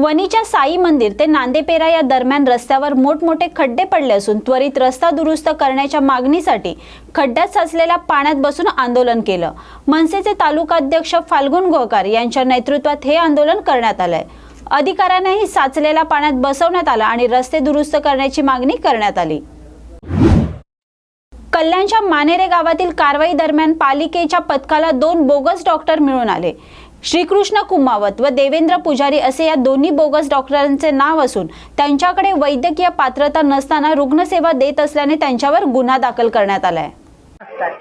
वणीच्या साई मंदिर ते नांदेपेरा या दरम्यान रस्त्यावर मोठमोठे खड्डे पडले असून त्वरित रस्ता दुरुस्त करण्याच्या मागणीसाठी खड्ड्यात साचलेल्या पाण्यात बसून आंदोलन केलं. मनसेचे तालुकाध्यक्ष फाल्गुन गोळकार यांच्या नेतृत्वात हे आंदोलन करण्यात आलंय. अधिकाऱ्यांनाही साचलेल्या पाण्यात बसवण्यात आलं आणि रस्ते दुरुस्त करण्याची मागणी करण्यात आली. कल्याणच्या मानेरे गावातील कारवाई दरम्यान पालिकेच्या पथकाला दोन बोगस डॉक्टर मिळून आले. श्रीकृष्ण कुमावत व देवेंद्र पुजारी असे या दोन्ही बोगस डॉक्टरांचे नाव असून त्यांच्याकडे वैद्यकीय पात्रता नसताना रुग्णसेवा देत असल्याने त्यांच्यावर गुन्हा दाखल करण्यात आलाय.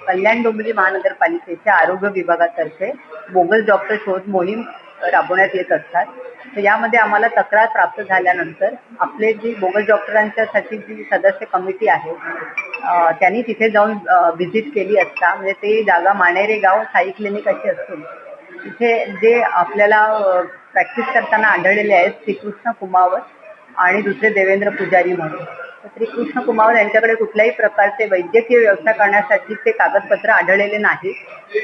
कल्याण डोंबिवली महानगरपालिकेच्या आरोग्य विभागातर्फे बोगस डॉक्टर शोध मोहीम राबवण्यात येत असतात. तर यामध्ये आम्हाला तक्रार प्राप्त झाल्यानंतर आपले जी बोगस डॉक्टरांच्यासाठी जी सदस्य कमिटी आहे त्यांनी तिथे जाऊन व्हिजिट केली असता. म्हणजे ते जागा माणेरे गाव साई क्लिनिक अशी असून तिथे जे आपल्याला प्रॅक्टिस करताना आढळलेले आहेत श्रीकृष्ण कुमावत आणि दुसरे देवेंद्र पुजारी म्हणून. श्रीकृष्ण कुमार यांच्याकडे कुठल्याही प्रकारचे वैद्यकीय व्यवसाय करण्यासाठी ते कागदपत्र आढळलेले नाही.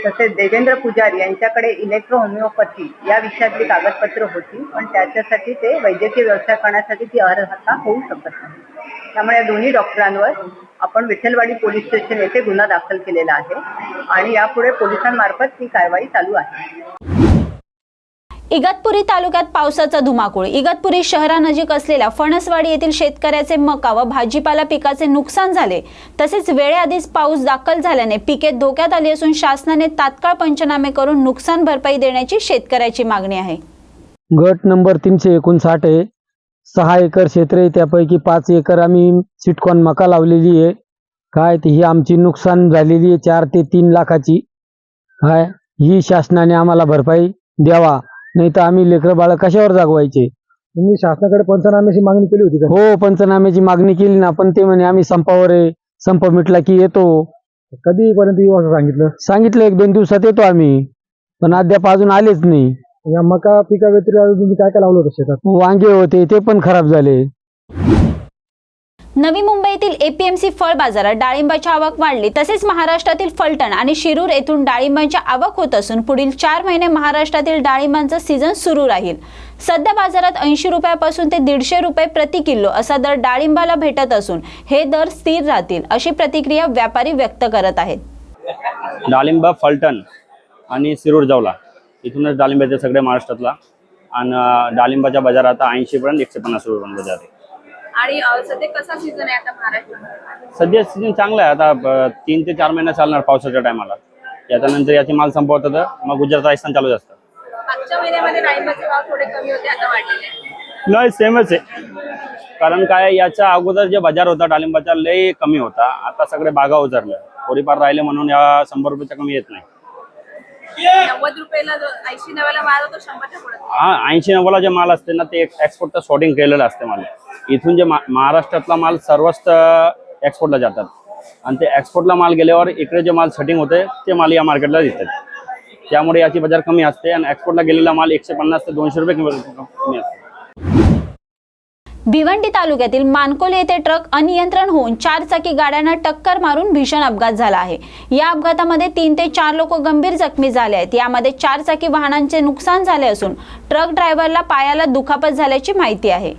तसेच देवेंद्र पुजारी यांच्याकडे इलेक्ट्रो होमिओपॅथी या विषयातली कागदपत्र होती पण त्याच्यासाठी ते वैद्यकीय व्यवसाय करण्यासाठी ती अर्हता होऊ शकत नाही. त्यामुळे या दोन्ही डॉक्टरांवर आपण विठ्ठलवाडी पोलीस स्टेशन येथे गुन्हा दाखल केलेला आहे आणि यापुढे पोलिसांमार्फत ही कारवाई चालू आहे. इगतपुरी तालुक्यात पावसाचा धुमाकूळ. इगतपुरी शहरानजीक असलेल्या फणसवाडी येथील शेतकऱ्याचे मका व भाजीपाला पिकाचे नुकसान झाले. तसेच वेळेआधीच पाऊस दाखल झाल्याने पिके धोक्यात आली असून शासनाने तात्काळ पंचनामे करून नुकसान भरपाई देण्याची शेतकऱ्याची मागणी आहे. गट नंबर तीनशे एकोणसाठ आहे सहा एकर क्षेत्र आहे. त्यापैकी पाच एकर आम्ही सिटकॉन मका लावलेली आहे. काय ती ही आमची नुकसान झालेली आहे. चार ते तीन लाखाची. काय ही शासनाने आम्हाला भरपाई द्यावा. नाही तर आम्ही लेकरं बाळ कशावर जागवायचे? तुम्ही शासनाकडे पंचनाम्याची मागणी केली होती का? हो पंचनाम्याची मागणी केली ना पण ते म्हणे आम्ही संपावर आहे. संप मिटला की येतो. कधीपर्यंत येऊ असं सांगितलं? सांगितलं एक दोन दिवसात येतो आम्ही. पण अद्याप अजून आलेच नाही. या मका पिका व्यतिरिक्त तुम्ही काय काय लावलं होतं शेतात? वांगे होते ते पण खराब झाले. नवी मुंबईतील एपीएमसी फळ बाजारात डाळिंबाची आवक वाढली. तसेच महाराष्ट्रातील फलटण आणि शिरूर येथून डाळिंबांची आवक होत असून पुढील चार महिने महाराष्ट्रातील डाळिंबांचा सीझन सुरू राहील. सध्या बाजारात ऐंशी रुपयापासून ते दीडशे रुपये प्रति किलो असा दर डाळिंबाला भेटत असून हे दर स्थिर राहतील अशी प्रतिक्रिया व्यापारी व्यक्त करत आहेत. डाळिंब फलटण आणि शिरूर जावला. इथूनच डाळिंब सगळ्या महाराष्ट्रातला. आणि डाळिंबाच्या बाजार आता ऐंशी पर्यंत एकशे पन्नास रुपये बाजार आहे आणि सध्या कसा सीझन आहे आता महाराष्ट्रात सध्या सीझन चांगला आहे. आता तीन ते चार महिने चालणार पावसाच्या टायमाला याच्यानंतर याचे माल संपवतात तर मग गुजरात राजस्थान चालू असतं. मागच्या महिन्यामध्ये डाळिंबाचे भाव थोडे कमी होते आता वाढलेले. नाही सेमच आहे. कारण काय याच्या अगोदर जे बाजार होता डाळिंबाचा लय कमी होता. आता सगळे बागा उतरले थोडीफार राहिले म्हणून या शंभर रुपयाच्या कमी येत नाही. नव्वद रुपयाला ऐंशी नव्याला माल होतो शंभरच्या पुढे. हा ऐंशी नव्वदला जे माल असते ना ते एक्सपोर्टचं सॉर्टिंग केलेलं असते माल. इथून जे महाराष्ट्रातला माल सर्वच एक्सपोर्टला जातात. आणि ते एक्सपोर्टला माल गेल्यावर इकडे जे माल सेटिंग होते ते माल या मार्केटला दिसतात त्यामुळे याची बाजार कमी असते आणि एक्सपोर्टला गेलेला माल एकशे पन्नास ते दोनशे रुपये कमी असते. भिवंडी तालुक्यातील मानकोली येथे ट्रक अनियंत्रण होऊन चार चाकी गाड्यांना टक्कर मारून भीषण अपघात झाला आहे. या अपघातामध्ये तीन ते चार लोक गंभीर जखमी झाले आहेत. यामध्ये चार चाकी वाहनांचे नुकसान झाले असून ट्रक ड्रायव्हरला पायाला दुखापत झाल्याची माहिती आहे.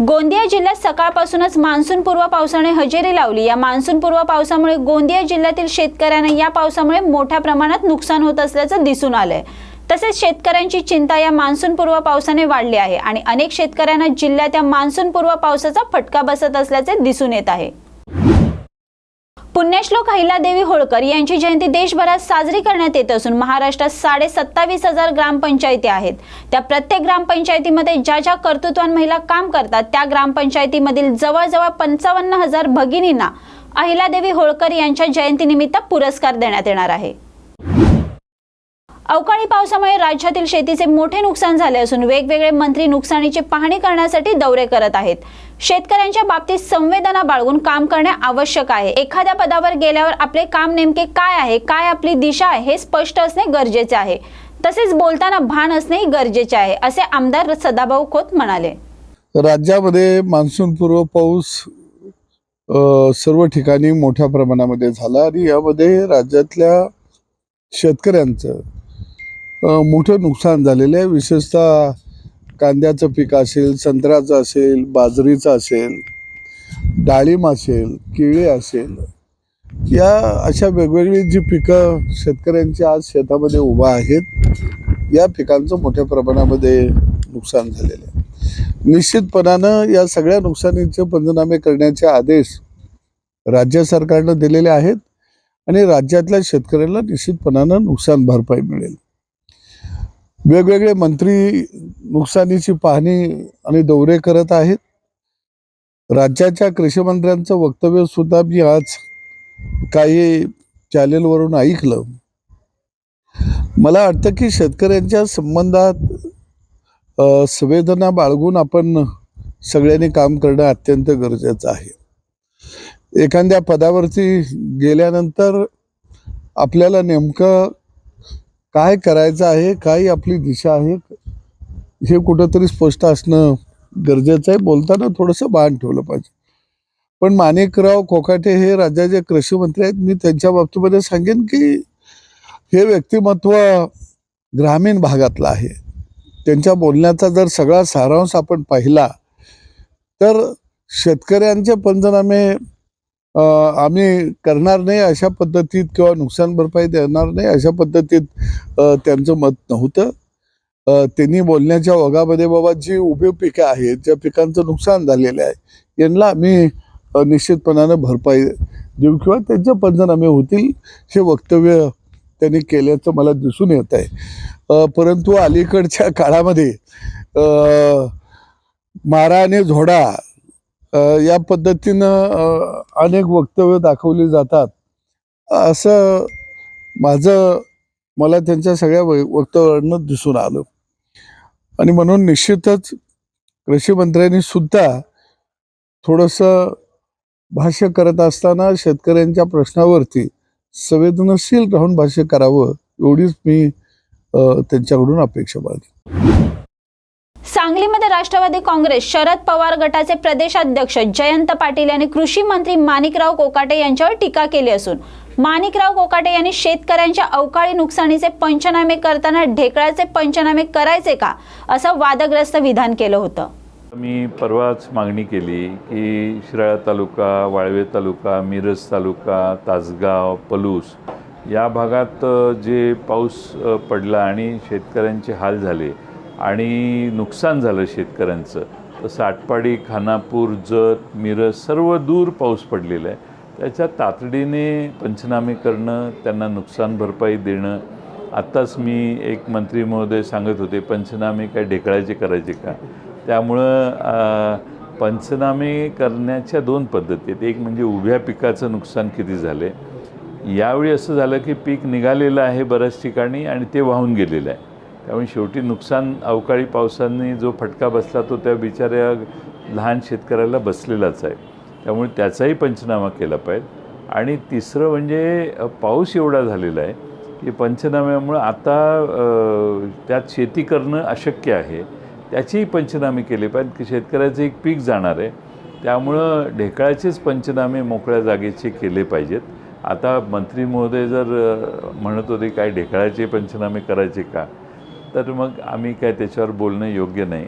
गोंदिया जिल्ह्यात सकाळपासूनच मान्सूनपूर्व पावसाने हजेरी लावली. या मान्सूनपूर्व पावसामुळे गोंदिया जिल्ह्यातील शेतकऱ्यांना या पावसामुळे मोठ्या प्रमाणात नुकसान होत असल्याचं दिसून आलंय. तसेच शेतकऱ्यांची चिंता या मान्सूनपूर्व पावसाने वाढली आहे आणि अनेक शेतकऱ्यांना जिल्ह्यात या मान्सूनपूर्व पावसाचा फटका बसत असल्याचे दिसून येत आहे. पुण्यश्लोक अहिलादेवी होळकर यांची जयंती देशभरात साजरी करण्यात येत असून महाराष्ट्रात साडे सत्तावीस हजार ग्रामपंचायती आहेत. त्या प्रत्येक ग्रामपंचायतीमध्ये ज्या ज्या कर्तृत्वान महिला काम करतात त्या ग्रामपंचायतीमधील जवळजवळ पंचावन्न हजार भगिनींना अहिलादेवी होळकर यांच्या जयंतीनिमित्त पुरस्कार देण्यात येणार आहे. अवकाळी पावसामुळे राज्यातील शेतीचे मोठे नुकसान झाले असून वेगवेगळे मंत्री नुकसानीची पाहणी करण्यासाठी दौरे करत आहेत. शेतकऱ्यांच्या बाबतीत संवेदना बाळगून काम करणे आवश्यक आहे. एखाद्या पदावर गेल्यावर आपले काम नेमके काय आहे काय आपली दिशा आहे हे स्पष्ट असणे गरजेचे आहे. तसेच बोलताना भान असणेही गरजेचे आहे असे आमदार सदाभाऊ खोत म्हणाले. राज्यामध्ये मान्सूनपूर्व पाऊस सर्व ठिकाणी मोठ्या प्रमाणामध्ये झाला आणि यामध्ये राज्यातल्या शेतकऱ्यांचं मोठं नुकसान झालेलं आहे. विशेषतः कांद्याचं पीक असेल संत्र्याचं असेल बाजरीचं असेल डाळिंब असेल केळी असेल या अशा वेगवेगळी जी पिकं शेतकऱ्यांची आज शेतामध्ये उभा आहेत या पिकांचं मोठ्या प्रमाणामध्ये नुकसान झालेलं आहे. निश्चितपणानं या सगळ्या नुकसानीचे पंचनामे करण्याचे आदेश राज्य सरकारनं दिलेले आहेत आणि राज्यातल्या शेतकऱ्यांना निश्चितपणानं नुकसान भरपाई मिळेल. वेगवेगळे मंत्री नुकसानीची पाहणी आणि दौरे करत आहेत. राज्याच्या कृषीमंत्र्यांचं वक्तव्य सुद्धा मी आज काही चॅनेलवरून ऐकलं. मला वाटतं की शेतकऱ्यांच्या संबंधात संवेदना बाळगून आपण सगळ्यांनी काम करणं अत्यंत गरजेचं आहे. एखाद्या पदावरती गेल्यानंतर आपल्याला नेमकं काय करायचं आहे काय आपली दिशा आहे. हे कुठंतरी स्पष्ट असणं गरजेचं आहे. बोलताना थोडंसं भान ठेवलं पाहिजे. पण माणिकराव कोकाटे हे राज्याचे कृषी मंत्री आहेत मी त्यांच्या बाबतीमध्ये सांगेन की हे व्यक्तिमत्व ग्रामीण भागातलं आहे. त्यांच्या बोलण्याचा जर सगळा सारांश आपण पाहिला तर शेतकऱ्यांचे पंचनामे आम्ही करणार नाही अशा पद्धतीत किंवा नुकसान भरपाई देणार नाही अशा पद्धतीत त्यांचं मत नव्हतं. त्यांनी बोलण्याच्या ओघामध्ये बाबा जी उभी पिकं आहेत ज्या पिकांचं नुकसान झालेलं आहे यांना आम्ही निश्चितपणानं भरपाई देऊ किंवा त्यांचे पंचनामे होतील हे वक्तव्य त्यांनी केल्याचं मला दिसून येत आहे. परंतु अलीकडच्या काळामध्ये माराने मारा आणि झोडा या पद्धतीनं अनेक वक्तव्य दाखवली जातात. असं माझं मला त्यांच्या सगळ्या वक्तव्यांना दिसून आलं. आणि म्हणून निश्चितच कृषी मंत्र्यांनी सुद्धा थोडंसं भाष्य करत असताना शेतकऱ्यांच्या प्रश्नावरती संवेदनशील राहून भाष्य करावं एवढीच मी त्यांच्याकडून अपेक्षा बाळगली सांगलीमध्ये राष्ट्रवादी काँग्रेस शरद पवार गटाचे प्रदेशाध्यक्ष जयंत पाटील यांनी कृषी मंत्री माणिकराव कोकाटे यांच्यावर टीका केली असून माणिकराव कोकाटे यांनी शेतकऱ्यांच्या अवकाळी नुकसानीचे पंचनामे करताना ढेकळाचे पंचनामे करायचे का असं वादग्रस्त विधान केलं होतं. मी परवाच मागणी केली की शिराळा तालुका वाळवे तालुका मिरज तालुका तासगाव पलूस या भागात जे पाऊस पडला आणि शेतकऱ्यांचे हाल झाले आणि नुकसान झालं शेतकऱ्यांचं. तसं साटपाडी खानापूर जत मिरज सर्व दूर पाऊस पडलेला आहे. त्याच्या तातडीने पंचनामे करणं त्यांना नुकसान भरपाई देणं. आत्ताच मी एक मंत्री महोदय सांगत होते पंचनामे काय ढेकळायचे करायचे का? त्यामुळं पंचनामे करण्याच्या दोन पद्धती आहेत. एक म्हणजे उभ्या पिकाचं नुकसान किती झालं आहे यावेळी असं झालं की पीक निघालेलं आहे बऱ्याच ठिकाणी आणि ते वाहून गेलेलं आहे. त्यामुळे शेवटी नुकसान अवकाळी पावसांनी जो फटका बसला तो त्या बिचाऱ्या लहान शेतकऱ्याला बसलेलाच आहे. त्यामुळे त्याचाही पंचनामा केला पाहिजे. आणि तिसरं म्हणजे पाऊस एवढा झालेला आहे की पंचनाम्यामुळं आता त्यात शेती करणं अशक्य आहे. त्याचेही पंचनामे केले पाहिजेत की शेतकऱ्याचं एक पीक जाणार आहे. त्यामुळं ढेकळाचेच पंचनामे मोकळ्या जागेचे केले पाहिजेत. आता मंत्री महोदय जर म्हणत होते काय ढेकळाचे पंचनामे करायचे का? तर मग आम्ही काय त्याच्यावर बोलणं योग्य नाही.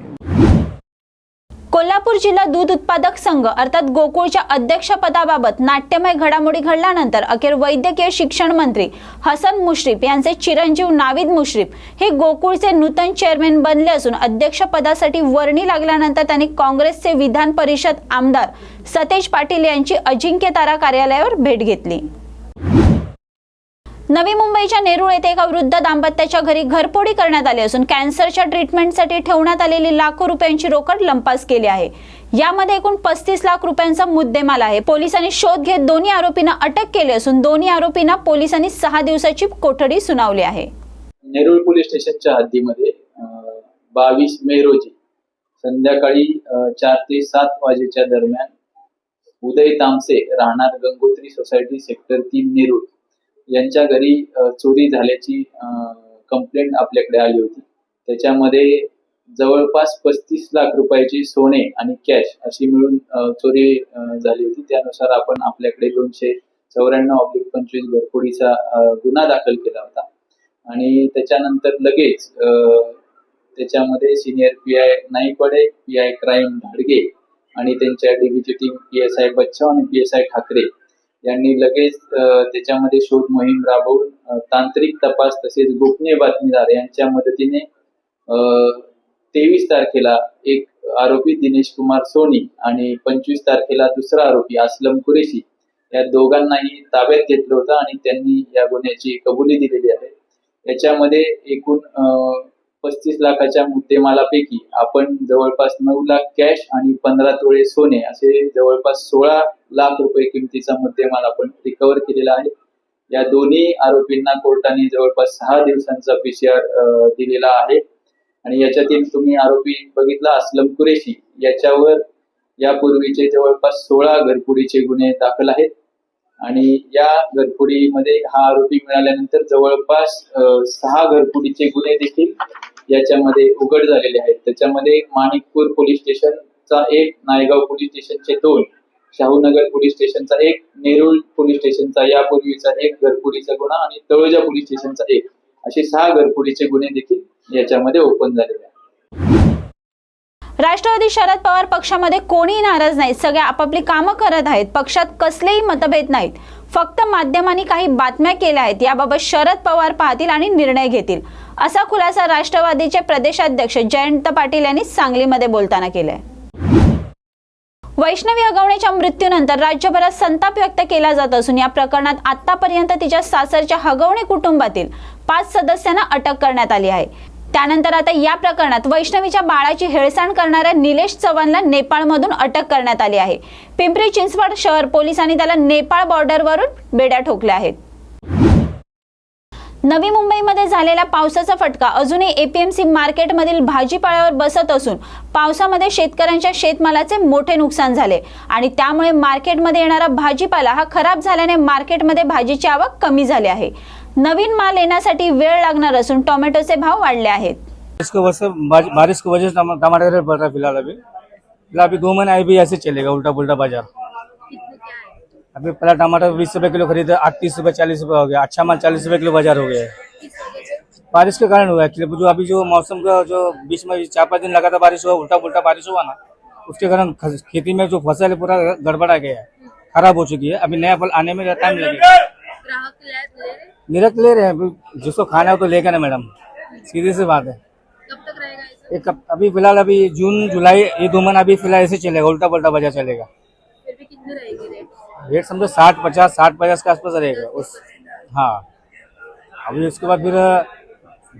कोल्हापूर जिल्हा दूध उत्पादक संघ अर्थात गोकुळच्या अध्यक्षपदाबाबत नाट्यमय घडामोडी घडल्यानंतर अखेर वैद्यकीय शिक्षण मंत्री हसन मुश्रीफ यांचे चिरंजीव नाविद मुश्रीफ हे गोकुळचे नूतन चेअरमॅन बनले असून अध्यक्षपदासाठी वर्णी लागल्यानंतर त्यांनी काँग्रेसचे विधान परिषद आमदार सतेज पाटील यांची अजिंक्य तारा कार्यालयावर भेट घेतली. नवी मुंबईच्या नेरूळ येथे एका वृद्ध दाम्पत्याच्या घरी घरपोडी करण्यात आली असून कॅन्सरच्या ट्रीटमेंटसाठी ठेवण्यात आलेली लाखो रुपयांची रोकड लंपास केली आहे. यामध्ये एकूण पस्तीस लाख रुपयांचा मुद्देमाल आहे. पोलिसांनी शोध घेत दोन्ही आरोपींना अटक केली असून दोन्ही आरोपींना पोलिसांनी सहा दिवसाची कोठडी सुनावली आहे. नेरूळ पोलीस स्टेशनच्या हद्दीमध्ये बावीस मे रोजी संध्याकाळी चार ते सात वाजेच्या दरम्यान उदय तामसे राहणार गंगोत्री सोसायटी सेक्टर तीन नेरूळ यांच्या घरी चोरी झाल्याची कंप्लेंट आपल्याकडे आली होती. त्याच्यामध्ये जवळपास पस्तीस लाख रुपयाची सोने आणि कॅश अशी मिळून चोरी झाली होती. त्यानुसार आपण आपल्याकडे दोनशे चौऱ्याण्णव ऑब्लिक पंचवीस घरफोडीचा गुन्हा दाखल केला होता. आणि त्याच्यानंतर लगेच त्याच्यामध्ये senior P I Naikwade P I crime Dhadge आणि त्यांच्या डीबीची team P S I Bachhav आणि पी एस आय ठाकरे यांनी लगेच त्याच्यामध्ये शोध मोहीम राबवून तांत्रिक तपास तसेच गोपनीय बातमीदार यांच्या मदतीने तेवीस तारखेला एक आरोपी दिनेश कुमार सोनी आणि पंचवीस तारखेला दुसरा आरोपी असलम कुरेशी या दोघांनाही ताब्यात घेतलं होतं आणि त्यांनी या गुन्ह्याची कबुली दिलेली आहे. याच्यामध्ये एकूण पस्तीस लाखाच्या मुद्देमालापैकी आपण जवळपास नऊ लाख कॅश आणि पंधरा तोळे सोने असे जवळपास सोळा लाख रुपये किमतीचा मुद्देमाल आपण रिकव्हर केलेला आहे. या दोन्ही आरोपींना कोर्टाने जवळपास सहा दिवसांचा पीसीआर दिलेला आहे. आणि याच्यातील तुम्ही आरोपी बघितला असलम कुरेशी याच्यावर यापूर्वीचे जवळपास सोळा घरफोडीचे गुन्हे दाखल आहेत. आणि या घरफोडीमध्ये हा आरोपी मिळाल्यानंतर जवळपास सहा घरफोडीचे गुन्हे देखील याच्यामध्ये उघड झालेले आहेत. त्याच्यामध्ये माणिकपूर पोलीस स्टेशनचा एक नायगाव पोलीस स्टेशनचे दोन शाहूनगर पोलीस स्टेशनचा एक नेरुळ पोलीस स्टेशनचा यापूर्वीचा एक घरपुडीचा गुन्हा आणि तळोजा पोलीस स्टेशनचा एक. असे सहा घरपुडीचे गुन्हे देखील याच्यामध्ये ओपन झालेले आहेत. राष्ट्रवादी शरद पवार पक्षामध्ये कोणी नाराज नाही सगळे आपापली कामं करत आहेत. पक्षात कसलेही मतभेद नाहीत. फक्त माध्यमांनी काही बातम्या केल्या आहेत. याबाबत शरद पवार पाहतील आणि निर्णय घेतील. असा खुलासा राष्ट्रवादीचे प्रदेशाध्यक्ष जयंत पाटील यांनी सांगलीमध्ये बोलताना केलाय. वैष्णवी हगवणेच्या मृत्यूनंतर राज्यभरात संताप व्यक्त केला जात असून या प्रकरणात आतापर्यंत तिच्या सासरच्या हगवणे कुटुंबातील पाच सदस्यांना अटक करण्यात आली आहे. त्यानंतर आता या प्रकरणात वैष्णवीच्या बाळाची हेळसांड करणाऱ्या निलेश चव्हाणला नेपाळमधून अटक करण्यात आली आहे. पिंपरी चिंचवड शहर पोलिसांनी त्याला नेपाळ बॉर्डरवरून बेड्या ठोकल्या आहेत. नवी मुंबईमध्ये झालेला पावसाचा फटका. अजूनही एपीएमसी मार्केटमधील भाजीपाल्यावर बसत असून पावसामध्ये शेतकऱ्यांच्या शेतमालाचे मोठे नुकसान झाले. आणि त्यामुळे मार्केटमध्ये येणारा भाजीपाला हा खराब झाल्याने मार्केटमध्ये भाजीची आवक कमी झाली आहे. नवीन माल येण्यासाठी वेळ लागणार असून टोमॅटोचे भाव वाढले आहेत. बारिश की वजह से टमाटर का फिलहाल अभी. फिलहाल अभी दो महीने अभी ऐसे चलेगा उल्टा पुल्टा बाजार. अभी पहला टमाटर बीस रुपए किलो खरीदे तीस रुपए, चालीस रुपए हो गया। अच्छा माल चालीस रुपए किलो बाज़ार हो गया है। बारिश के कारण हुआ एक्चुअली जो अभी जो मौसम का जो बीच में चार पाँच दिन लगातार बारिश हुआ उल्टा पुल्टा बारिश हुआ ना, उसके कारण खेती में जो फ़सल है पूरा गड़बड़ा गया है। खराब हो चुकी है। अभी नया फल आने में टाइम लगेगा। निरक ले रहे हैं। जिसको खाना है तो लेगा ना मैडम। सीधी सी बात है। एक अभी फ़िलहाल अभी जून, जुलाई, ये दो महीना अभी फ़िलहाल ऐसे चलेगा उल्टा पल्टा बाज़ार चलेगा। फिर भी कितनी रेट? रेट समझो साठ पचास साठ पचास के आसपास रहेगा उस हाँ। अभी उसके बाद फिर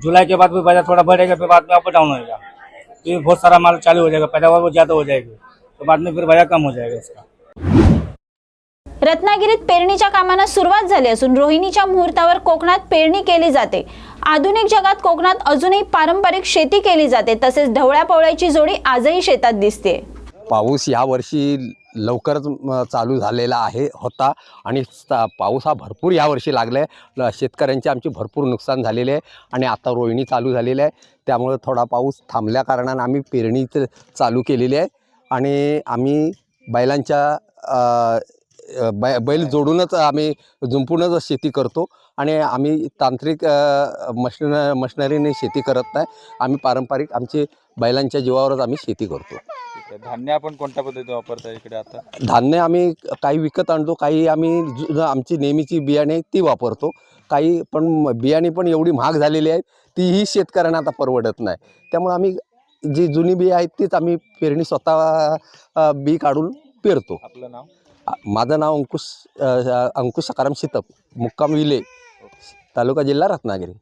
जुलाई के बाद फिर बाजार थोड़ा बढ़ेगा फिर बाद में अप डाउन होएगा। फिर बहुत सारा माल चालू हो जाएगा पैदावार बहुत ज़्यादा हो जाएगी तो बाद में फिर बाजार कम हो जाएगा इसका रत्नागिरीत पेरणीच्या कामांना सुरुवात झाली असून रोहिणीच्या मुहूर्तावर कोकणात पेरणी केली जाते. आधुनिक जगात कोकणात अजूनही पारंपरिक शेती केली जाते तसेच ढवळ्या पवळ्याची जोडी आजही शेतात दिसते. पाऊस यावर्षी लवकरच चालू झालेला आहे होता. आणि पाऊस हा भरपूर यावर्षी लागला आहे शेतकऱ्यांचे आमचे भरपूर नुकसान झालेले आहे आणि आता रोहिणी चालू झालेली आहे. त्यामुळं थोडा पाऊस थांबल्या कारणानं आम्ही पेरणी चालू केलेली आहे. आणि आम्ही बैलांच्या बै बैल जोडूनच आम्ही जुंपूनच शेती करतो. आणि आम्ही तांत्रिक मशन मशनरीने शेती करत नाही. आम्ही पारंपरिक आमचे बैलांच्या जीवावरच आम्ही शेती करतो. धान्य आपण कोणत्या पद्धतीने वापरता इकडे आता? धान्य आम्ही काही विकत आणतो काही आम्ही जु- आमची नेहमीची बियाणे ती वापरतो. काही पण म- बियाणे पण एवढी महाग झालेली आहेत तीही शेतकऱ्यांना आता परवडत नाही. त्यामुळे आम्ही जी जुनी बी आहेत तीच आम्ही पेरणी स्वतः अ, बी काढून पेरतो. आपलं नाव? आ- माझं नाव अंकुश अ, अ, अंकुश सकाराम शितप मुक्काम विले तालुका जिल्हा रत्नागिरी.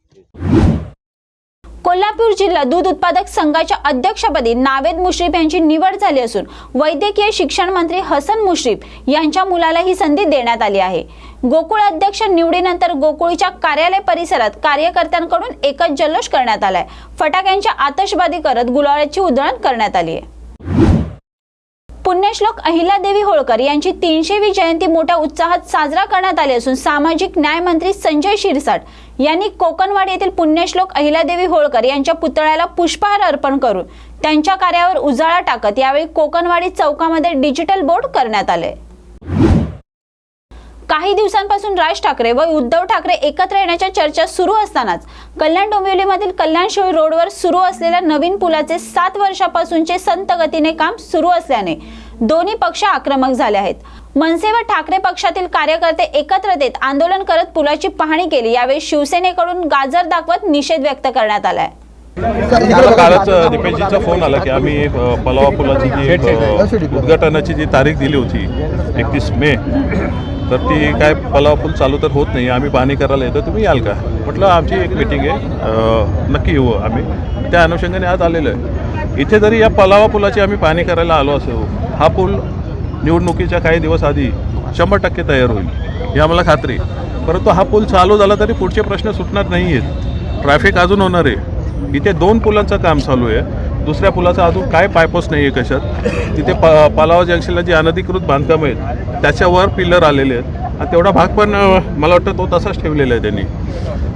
कोल्हापूर जिल्हा दूध उत्पादक संघाच्या अध्यक्षपदी नावेद मुश्रीफ यांची निवड झाली असून वैद्यकीय शिक्षण मंत्री हसन मुश्रीफ यांच्या मुलाला ही संधी देण्यात आली आहे. गोकुळ अध्यक्ष निवडीनंतर गोकुळच्या कार्यालय परिसरात कार्यकर्त्यांकडून एकच जल्लोष करण्यात आलाय. फटाक्यांच्या आतषबाजी करत गुलाळाची उधळण करण्यात आली आहे. पुण्यश्लोक अहिल्यादेवी होळकर यांची तीनशेवी जयंती मोठ्या उत्साहात साजरा करण्यात आली असून सामाजिक न्याय मंत्री संजय शिरसाट यांनी कोकणवाड येथील पुण्यश्लोक अहिल्यादेवी होळकर यांच्या पुतळ्याला पुष्पहार अर्पण करून त्यांच्या कार्यावर उजाळा टाकत यावेळी कोकणवाडी चौकामध्ये डिजिटल बोर्ड करण्यात आले. काही दिवसांपासून राज ठाकरे व उद्धव ठाकरे एकत्र येण्याच्या चर्चा सुरू असतानाच कल्याण डोंबिवलीमधील कल्याण शिळी रोडवर सुरू असलेल्या नवीन पुलाचे सात वर्षापासूनचे संत गतीने काम सुरू असल्याने दोन्ही पक्ष आक्रमक झाले आहेत. मनसे व ठाकरे पक्षातील कार्यकर्ते एकत्र येत आंदोलन करत पुलाची पाहणी केली. यावेळी शिवसेनेकडून गाजर दाखवत निषेध व्यक्त करण्यात आलाय. कालच दीपेशजीचा फोन आला की आम्ही पलावा पुलाची जी उद्घाटनाची जी तारीख दिली होती एकतीस मे तर ती काय पलावा पूल चालू तर होत नाही आम्ही पाहणी करायला येतो तुम्ही याल का? म्हटलं आमची एक मिटिंग आहे नक्की येऊ आम्ही. त्या अनुषंगाने आज आलेलो आहे. इथे जरी या पलावा पुलाची आम्ही पाहणी करायला आलो असो हा पूल निवडणुकीच्या काही दिवस आधी शंभर टक्के तयार होईल ही आम्हाला खात्री परंतु हा पूल चालू झाला तरी पुढचे प्रश्न सुटणार नाही आहेत ट्रॅफिक अजून होणार आहे. इथे दोन पुलांचं काम चालू आहे. दुसऱ्या पुलाचा अजून काय पायपोस नाही आहे कशात. तिथे प पालावा जंक्शनला जी अनधिकृत बांधकामं आहेत त्याच्यावर पिल्लर आलेले आहेत. आणि तेवढा भाग पण मला वाटतं तो तसाच ठेवलेला आहे त्यांनी.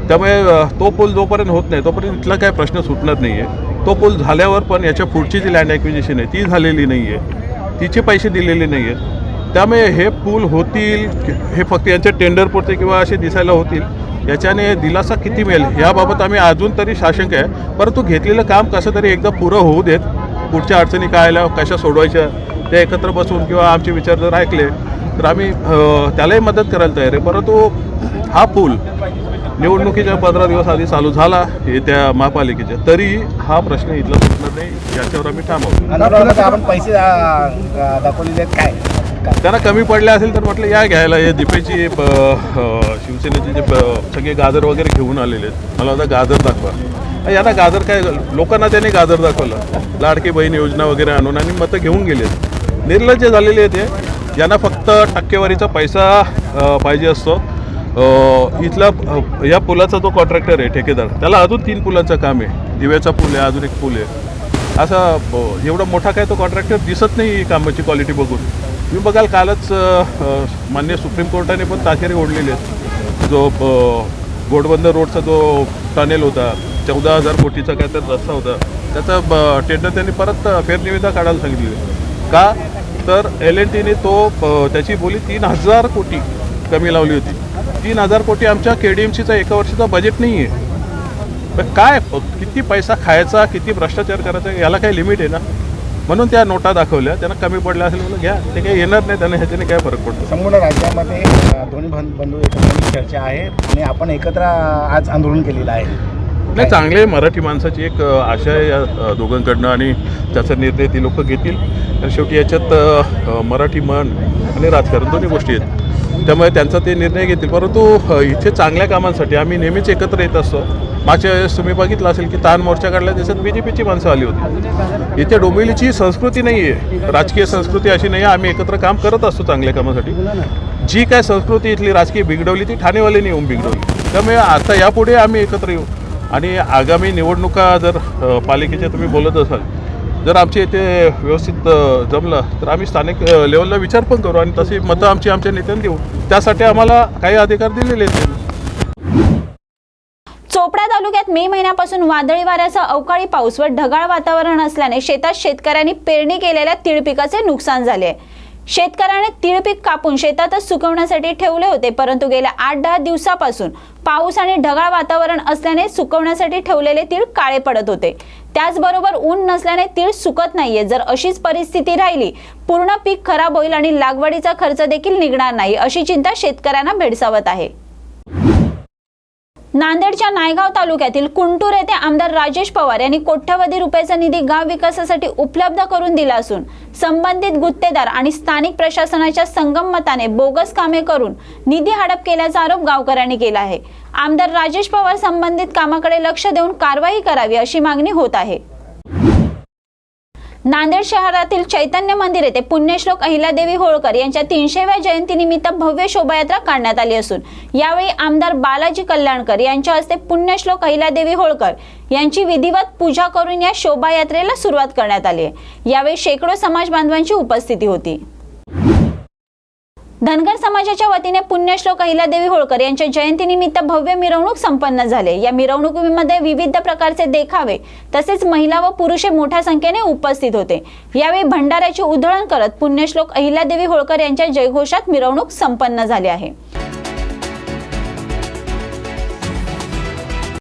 त्यामुळे तो पूल जोपर्यंत होत नाही तोपर्यंत इथला काय प्रश्न सुटणार नाही आहे तो पूल झाल्यावर पण याच्या पुढची जी लँड ॲक्विजिशन आहे ती झालेली नाही आहे तिचे पैसे दिलेले नाही आहेत त्यामुळे हे पूल होतील हे फक्त यांच्या टेंडरपुरते किंवा असे दिसायला होतील याच्याने दिलासा किती मिळेल याबाबत आम्ही अजून तरी साशंक आहे. परंतु घेतलेलं काम कसं तरी एकदा पुरं होऊ देत पुढच्या अडचणी काय आल्या कशा सोडवायच्या ते एकत्र बसून किंवा आमचे विचार जर ऐकले तर आम्ही त्यालाही मदत करायला तयार आहे. परंतु हा पूल निवडणुकीच्या पंधरा दिवस आधी चालू झाला येत्या महापालिकेच्या. तरी हा प्रश्न इथला सुटणार नाही याच्यावर आम्ही थांबवतो आपण पैसे दाखवलेले आहेत काय? त्यांना कमी पडले असेल तर म्हटलं या घ्यायला हे दीपेची शिवसेनेचे जे सगळे गाजर वगैरे घेऊन आलेले आहेत. मला आता गाजर दाखवा. यांना गाजर काय लोकांना त्यांनी गाजर दाखवलं. लाडकी बहीण योजना वगैरे आणून आणि मतं घेऊन गेले निर्लज्ज झालेले आहेत हे. यांना फक्त टक्केवारीचा पैसा पाहिजे असतो. इथला या पुलाचा जो कॉन्ट्रॅक्टर आहे ठेकेदार त्याला अजून तीन पुलांचं काम आहे. दिव्याचा पूल आहे अजून एक पूल आहे. असा एवढा मोठा काय तो कॉन्ट्रॅक्टर दिसत नाही कामाची क्वालिटी बघून. तुम्ही बघाल कालच मान्य सुप्रीम कोर्टाने पण ताशेरे ओढलेले आहेत. जो ब- रोडचा जो टनेल होता चौदा हजार कोटीचा काय तर रस्ता होता त्याचा ब- टेंडर त्यांनी परत फेरनिविदा काढायला सांगितली का? तर एल एन टीने तो त्याची बोली तीन हजार कोटी कमी लावली होती. तीन हजार कोटी आमच्या के डी एम सीचा एका वर्षाचा बजेट नाही आहे पण काय किती पैसा खायचा किती भ्रष्टाचार करायचा याला काही लिमिट आहे ना. म्हणून त्या नोटा दाखवल्या त्यांना कमी पडल्या असेल म्हणून घ्या ते काही येणार नाही त्यांना ह्याच्याने काय फरक पडतो? संपूर्ण राज्यामध्ये दोन्ही बंधू एकत्र चर्चा आहे आणि आपण एकत्र आज आंदोलन केलेलं आहे. नाही चांगले मराठी माणसाची एक आशा आहे या दोघांकडनं आणि त्याचा निर्णय ती लोक घेतील. आणि शेवटी याच्यात मराठी मन आणि राजकारण दोन्ही गोष्टी आहेत. त्यामुळे त्यांचा ते निर्णय घेतील. परंतु इथे चांगल्या कामांसाठी आम्ही नेहमीच एकत्र येत असतो. मागच्या वेळेस तुम्ही बघितलं असेल की तान मोर्चा काढला त्याच्यात बी जे पीची माणसं आली होती. इथे डोंबिवलीची संस्कृती नाही आहे राजकीय संस्कृती अशी नाही आहे आम्ही एकत्र काम करत असतो चांगल्या कामासाठी. जी काय संस्कृती इथली राजकीय बिघडवली ती ठाणेवाल्यांनी येऊन बिघडवली. त्यामुळे आता यापुढे आम्ही एकत्र येऊ. आणि आगामी निवडणुका जर पालिकेच्या तुम्ही बोलत असाल जर आमच्या इथे व्यवस्थित जमलं तर आम्ही स्थानिक लेवलला विचार पण करू आणि तशी मतं आमची आमच्या नेत्यांना देऊ. त्यासाठी आम्हाला काही अधिकार दिलेले आहेत. चोपडा तालुक्यात मे महिन्यापासून वादळी वाऱ्यासह अवकाळी पाऊस व ढगाळ वातावरण असल्याने शेतात शेतकऱ्यांनी पेरणी केलेल्या तीळ पिकाचे नुकसान झाले. शेतकऱ्याने तीळ पीक कापून शेतातच सुकवण्यासाठी ठेवले होते परंतु गेल्या आठ दहा दिवसापासून पाऊस आणि ढगाळ वातावरण असल्याने सुकवण्यासाठी ठेवलेले तीळ काळे पडत होते. त्याचबरोबर ऊन नसल्याने तीळ सुकत नाहीये. जर अशीच परिस्थिती राहिली पूर्ण पीक खराब होईल आणि लागवडीचा खर्च देखील निघणार नाही अशी चिंता शेतकऱ्यांना भेडसावत आहे. नांदेडच्या नायगाव तालुक्यातील कुंटूर येथे आमदार राजेश पवार यांनी कोट्यवधी रुपयाचा निधी गाव विकासासाठी उपलब्ध करून दिला असून संबंधित गुत्तेदार आणि स्थानिक प्रशासनाच्या संगममताने बोगस कामे करून निधी हडप केल्याचा आरोप गावकऱ्यांनी केला आहे. आमदार राजेश पवार संबंधित कामाकडे लक्ष देऊन कारवाई करावी अशी मागणी होत आहे. नांदेड शहरातील चैतन्य मंदिर येथे पुण्यश्लोक अहिल्यादेवी होळकर यांच्या तीनशेव्या जयंतीनिमित्त भव्य शोभायात्रा काढण्यात आली असून यावेळी आमदार बालाजी कल्याणकर यांच्या हस्ते पुण्यश्लोक अहिल्यादेवी होळकर यांची विधिवत पूजा करून या शोभायात्रेला सुरुवात करण्यात आली आहे. यावेळी शेकडो समाज बांधवांची उपस्थिती होती. धनगर समाजाच्या वतीने पुण्यश्लोक अहिल्यादेवी होळकर यांच्या जयंतीनिमित्त भव्य मिरवणूक संपन्न झाले. या मिरवणुकीमध्ये विविध प्रकारचे देखावे तसेच महिला व पुरुषे मोठ्या संख्येने उपस्थित होते. यावेळी भंडाऱ्याची उधळण करत पुण्यश्लोक अहिल्यादेवी होळकर यांच्या जयघोषात मिरवणूक संपन्न झाली आहे.